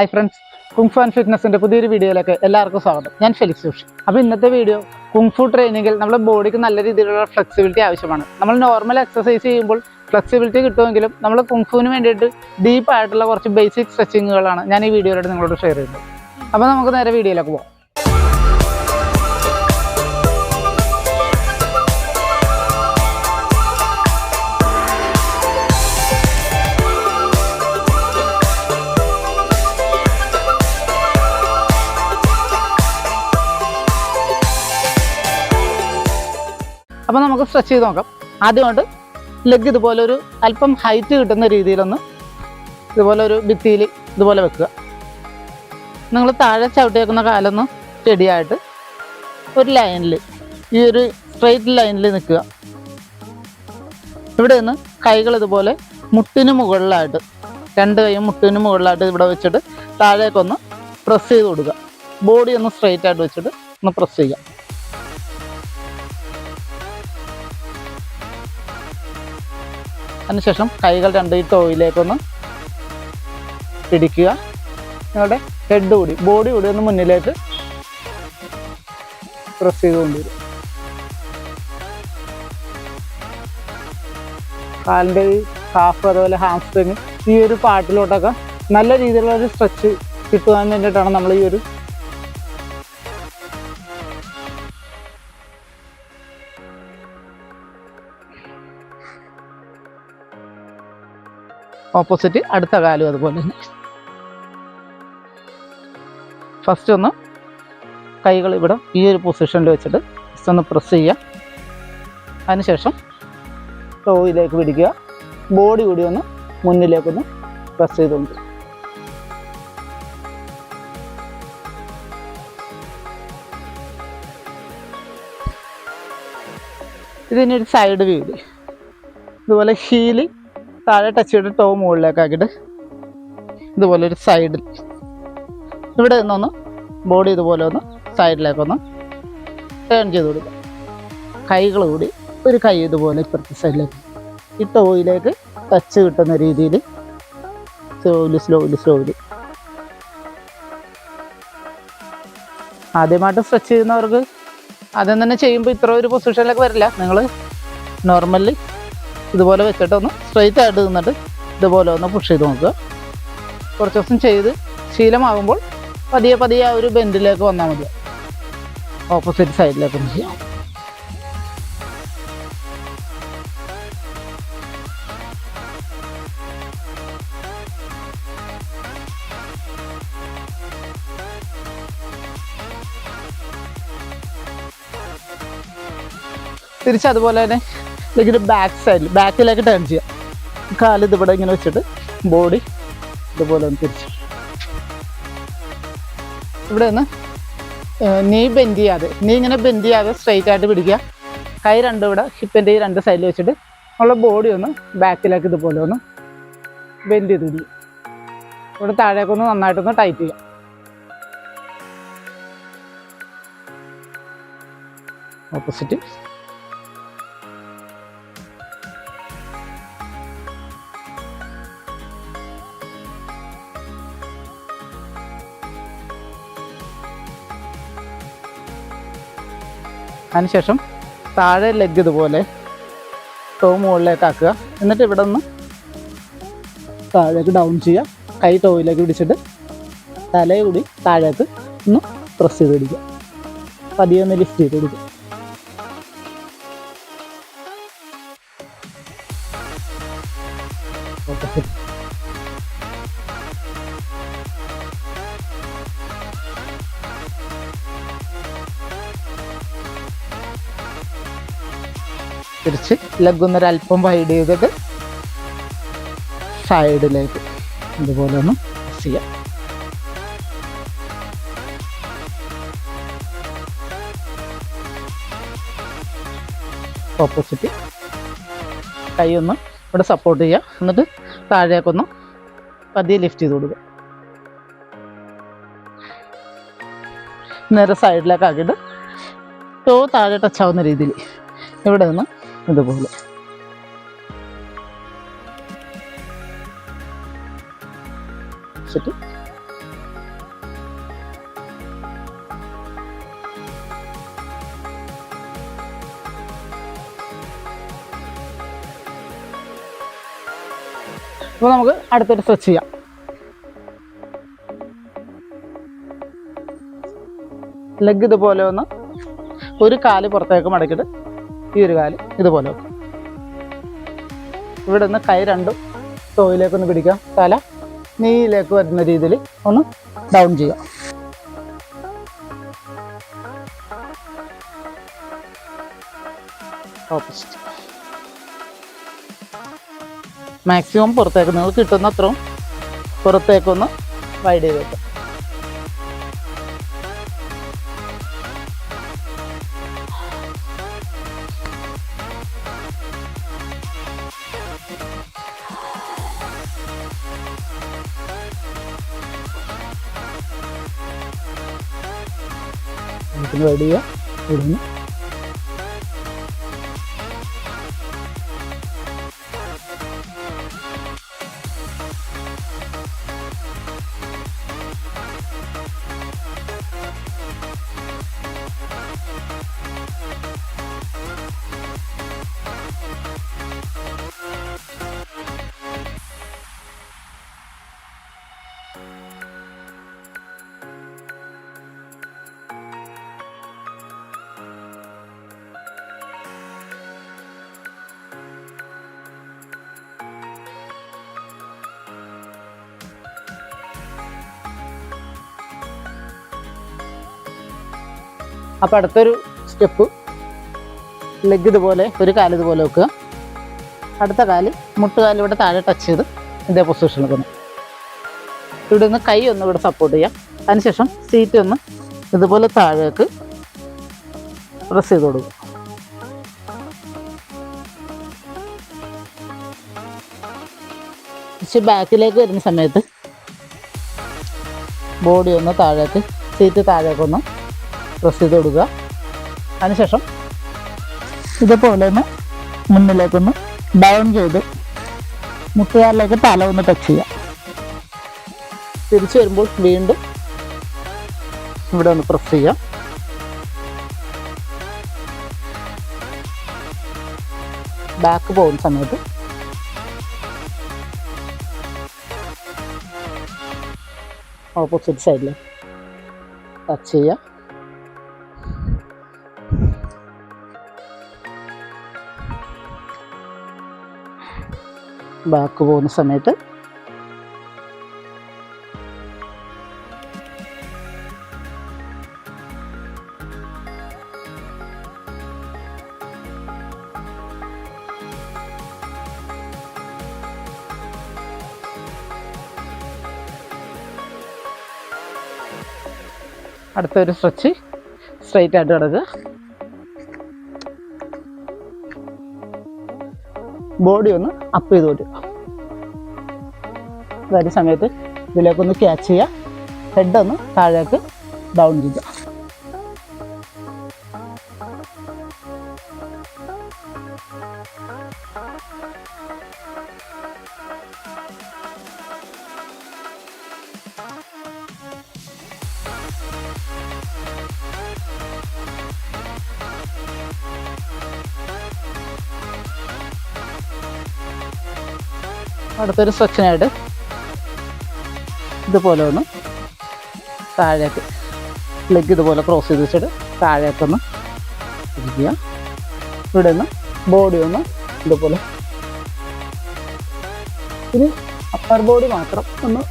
Hi friends kung fu and ഫിറ്റ്നസിന്റെ പുതിയൊരു വീഡിയോയിലേക്ക് എല്ലാവർക്കും സ്വാഗതം. ഞാൻ ഫെലിക്സ് ജോഷി അപ്പോൾ ഇന്നത്തെ വീഡിയോ കുങ്ഫു ട്രെയിനിങ്ങിൽ നമ്മുടെ ബോഡിക്ക് നല്ല രീതിയിലുള്ള ഫ്ലെക്സിബിലിറ്റി ആവശ്യമാണ്. നമ്മൾ നോർമൽ എക്സസൈസ് ചെയ്യുമ്പോൾ ഫ്ലെക്സിബിലിറ്റി കിട്ടുമെങ്കിലും നമ്മൾ കുങ്ഫുവിന് വേണ്ടിയിട്ട് ഡീപ്പായിട്ടുള്ള കുറച്ച് ബേസിക് സ്ട്രെച്ചിങ്ങുകളാണ് ഞാൻ ഈ വീഡിയോയിലൂടെ നിങ്ങളോട് ഷെയർ ചെയ്യുന്നത്. അപ്പോൾ നമുക്ക് നേരെ വീഡിയോയിലേക്ക് പോകാം അപ്പോൾ നമുക്ക് സ്ട്രെച്ച് ചെയ്ത് നോക്കാം. ആദ്യമായിട്ട് ലെഗ് ഇതുപോലെ ഒരു അല്പം ഹൈറ്റ് കിട്ടുന്ന രീതിയിലൊന്ന് ഇതുപോലെ ഒരു ഭിത്തിയിൽ ഇതുപോലെ വെക്കുക. നിങ്ങൾ താഴെ ചവിട്ടി വെക്കുന്ന കാലൊന്ന് സ്റ്റഡിയായിട്ട് ഒരു ലൈനിൽ ഈ ഒരു സ്ട്രെയിറ്റ് ലൈനിൽ നിൽക്കുക. ഇവിടെ നിന്ന് കൈകൾ ഇതുപോലെ മുട്ടിന് മുകളിലായിട്ട് രണ്ട് കൈയും മുട്ടിന് മുകളിലായിട്ട് ഇവിടെ വെച്ചിട്ട് താഴേക്കൊന്ന് പ്രസ് ചെയ്ത് കൊടുക്കുക. ബോഡി ഒന്ന് സ്ട്രെയിറ്റ് ആയിട്ട് വെച്ചിട്ട് ഒന്ന് പ്രസ് ചെയ്യുക. അതിനുശേഷം കൈകൾ രണ്ട് ഈ ടോയിലേക്കൊന്ന് പിടിക്കുക നിങ്ങളുടെ ഹെഡ് കൂടി ബോഡി കൂടി ഒന്ന് മുന്നിലേക്ക് പ്രസ് ചെയ്ത് കാലിന്റെ ഈ ഹാഫ് അതുപോലെ ഹാംസ്ട്രിങ് ഈ ഒരു പാട്ടിലോട്ടൊക്കെ നല്ല രീതിയിലുള്ള ഒരു സ്ട്രെച്ച് കിട്ടുവാൻ വേണ്ടിയിട്ടാണ് നമ്മൾ ഈ ഒരു ഓപ്പോസിറ്റ് അടുത്ത കാലും അതുപോലെ തന്നെ. ഫസ്റ്റ് ഒന്ന് കൈകൾ ഇവിടെ ഈ ഒരു പൊസിഷനിൽ വെച്ചിട്ട് ജസ്റ്റ് ഒന്ന് പ്രസ് ചെയ്യുക. അതിനുശേഷം ടോയിലേക്ക് പിടിക്കുക. ബോഡി കൂടി ഒന്ന് മുന്നിലേക്കൊന്ന് പ്രസ് ചെയ്തുകൊണ്ട്. ഇതിനൊരു സൈഡ് വ്യൂ ഇതുപോലെ ഹീൽ താഴെ ടച്ച് ചെയ്തിട്ട് ടോ മുകളിലേക്ക് ആക്കിയിട്ട് ഇതുപോലെ ഒരു സൈഡിൽ ഇവിടെ നിന്നൊന്ന് ബോഡി ഇതുപോലെ ഒന്ന് സൈഡിലേക്കൊന്ന് ടേൺ ചെയ്ത് കൊടുക്കുക. കൈകൾ കൂടി ഒരു കൈ ഇതുപോലെ ഇപ്പുറത്തെ സൈഡിലേക്ക് ഈ ടോയിലേക്ക് ടച്ച് കിട്ടുന്ന രീതിയിൽ സ്ലോലി സ്ലോലി സ്ലോലി ആദ്യമായിട്ട് സ്ട്രെച്ച് ചെയ്യുന്നവർക്ക് ആദ്യം തന്നെ ചെയ്യുമ്പോൾ ഇത്ര ഒരു പൊസിഷനിലേക്ക് വരില്ല. നിങ്ങൾ നോർമലി ഇതുപോലെ വെച്ചിട്ട് ഒന്ന് സ്ട്രെയിറ്റ് ആയിട്ട് നിന്നിട്ട് ഇതുപോലെ ഒന്ന് പുഷ് ചെയ്ത് നോക്കുക. കുറച്ച് ദിവസം ചെയ്ത് ശീലമാകുമ്പോൾ പതിയെ പതിയെ ആ ഒരു ബെൻഡിലേക്ക് വന്നാൽ മതി. ഓപ്പോസിറ്റ് സൈഡിലേക്ക് ചെയ്യാം. തിരിച്ച് അതുപോലെ തന്നെ ഇതിന്റെ ബാക്ക് സൈഡിൽ ബാക്കിലേക്ക് ടേൺ ചെയ്യുക കാൽ ഇതിവിടെ ഇങ്ങനെ വെച്ചിട്ട് ബോഡി ഇതുപോലെ ഒന്ന് തിരിച്ച്. ഇവിടെ നിന്ന് നീ ബെൻഡ് ചെയ്യാതെ നീ ഇങ്ങനെ ബെൻഡ് ചെയ്യാതെ സ്ട്രെയിറ്റ് ആയിട്ട് പിടിക്കുക. കൈ രണ്ടും ഇവിടെ ഹിപ്പിന്റെ ഈ രണ്ട് സൈഡിൽ വെച്ചിട്ട് ഉള്ള ബോഡി ഒന്ന് ബാക്കിലേക്ക് ഇതുപോലെ ഒന്ന് ബെൻഡ് ചെയ്ത് പിടിക്കുക. ഇവിടെ താഴേക്കൊന്ന് നന്നായിട്ടൊന്ന് ടൈറ്റ് ചെയ്യുക. ഓപ്പോസിറ്റ് അതിനുശേഷം താഴെ ലെഗ് ഇതുപോലെ ടോ മുകളിലേക്ക് ആക്കുക. എന്നിട്ട് ഇവിടെ നിന്ന് താഴേക്ക് ഡൗൺ ചെയ്യുക. കൈ ടോയിലേക്ക് പിടിച്ചിട്ട് തലയും കൂടി താഴേക്ക് ഒന്ന് പ്രസ് ചെയ്ത് പിടിക്കുക. പതിയെ ഒന്ന് ലിഫ്റ്റ് ചെയ്ത് പിടിക്കുക. തിരിച്ച് ലെഗ് ഒന്ന് ഒരല്പം വൈഡ് ചെയ്തിട്ട് സൈഡിലേക്ക് ഇതുപോലെ ഒന്ന് ചെയ്യാം. ഓപ്പോസിറ്റ് കൈ ഒന്ന് ഇവിടെ സപ്പോർട്ട് ചെയ്യുക എന്നിട്ട് താഴേക്കൊന്ന് പതിയെ ലിഫ്റ്റ് ചെയ്ത് കൊടുക്കുക. നേരെ സൈഡിലേക്ക് ആക്കിയിട്ട് ടോ താഴെ ടച്ച് ആവുന്ന രീതിയിൽ ഇവിടെ നിന്ന് ഇതുപോലെ. അപ്പോൾ നമുക്ക് അടുത്തൊരു സ്ട്രെച്ച് ചെയ്യാം. ലെഗ് ഇതുപോലെ ഒന്ന് ഒരു കാൽ പുറത്തേക്ക് മടക്കിയിട്ട് ഈ ഒരു കാൽ ഇതുപോലെ വെക്കും. ഇവിടെ നിന്ന് കൈ രണ്ടും ടോയിലേക്ക് ഒന്ന് പിടിക്കാം. തല നീയിലേക്ക് വരുന്ന രീതിയിൽ ഒന്ന് ഡൗൺ ചെയ്യാം ഓപ്പോസിറ്റ് മാക്സിമം പുറത്തേക്ക് നിങ്ങൾ കിട്ടുന്ന അത്രയും പുറത്തേക്കൊന്ന് വൈഡ് ചെയ്ത് വെക്കാം. നമുക്കിനി ചെയ്യുക ചെയ്യാം. അപ്പോൾ അടുത്തൊരു സ്റ്റെപ്പ് ലെഗ് ഇതുപോലെ ഒരു കാൽ ഇതുപോലെ വെക്കുക. അടുത്ത കാൽ മുട്ടുകാൽ ഇവിടെ താഴെ ടച്ച് ചെയ്ത് ഇതേ പൊസിഷനിൽ നിൽക്കുന്നു ഇവിടെ നിന്ന് കൈ ഒന്ന് ഇവിടെ സപ്പോർട്ട് ചെയ്യാം. അതിനുശേഷം സീറ്റ് ഒന്ന് ഇതുപോലെ താഴേക്ക് പ്രസ് ചെയ്ത് കൊടുക്കും പക്ഷെ ബാക്കിലേക്ക് വരുന്ന സമയത്ത് ബോഡി ഒന്ന് താഴേക്ക് സീറ്റ് താഴേക്കൊന്ന് പ്രസ് ചെയ്ത് കൊടുക്കുക. അതിനുശേഷം ഇതുപോലെ ഒന്ന് മുന്നിലേക്കൊന്ന് ഡൗൺ ചെയ്ത് മുട്ടുകാലിലേക്ക് തല ഒന്ന് ടച്ച് ചെയ്യുക. തിരിച്ചു വരുമ്പോൾ വീണ്ടും ഇവിടെ ഒന്ന് പ്രസ് ചെയ്യാം ബാക്ക് പോകുന്ന സമയത്ത് ഓപ്പോസിറ്റ് സൈഡിൽ ടച്ച് ചെയ്യുക. ബാക്ക് പോകുന്ന സമയത്ത് അടുത്തൊരു സ്ട്രെച്ച് സ്ട്രെയിറ്റ് ആയിട്ട് കിടക്കുക ബോഡി ഒന്ന് അപ്പ് ചെയ്ത് കൊടുക്കുക വരുന്ന സമയത്ത് ഇതിലേക്കൊന്ന് ക്യാച്ച് ചെയ്യുക ഹെഡ് ഒന്ന് താഴേക്ക് ഡൗൺ ചെയ്യുക അടുത്തൊരു സെക്ഷനായിട്ട് ഇതുപോലെ ഒന്ന് താഴേക്ക് ലെഗ് ഇതുപോലെ ക്രോസ് ചെയ്ത് വെച്ചിട്ട് താഴേക്കൊന്ന് ഇരിക്കുക. ഇവിടെ നിന്ന് ബോഡി ഒന്ന് ഇതുപോലെ. ഇനി അപ്പർ ബോഡി മാത്രം ഒന്ന്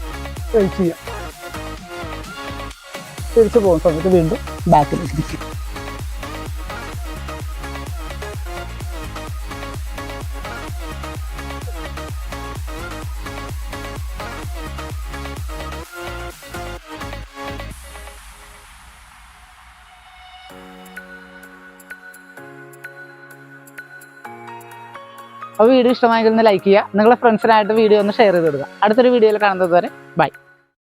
വെയിറ്റ് ചെയ്യാം തിരിച്ചു പോകുന്ന സമയത്ത് വീണ്ടും ബാക്കിലേക്ക് ഇരിക്കും അപ്പോൾ വീഡിയോ ഇഷ്ടമായെങ്കിൽ ഒന്ന് ലൈക്ക് ചെയ്യുക. നിങ്ങളുടെ ഫ്രണ്ട്സിനായിട്ട് വീഡിയോ ഒന്ന് ഷെയർ ചെയ്ത് കൊടുക്കുക. അടുത്തൊരു വീഡിയോയിൽ കാണുന്നത് വരെ ബൈ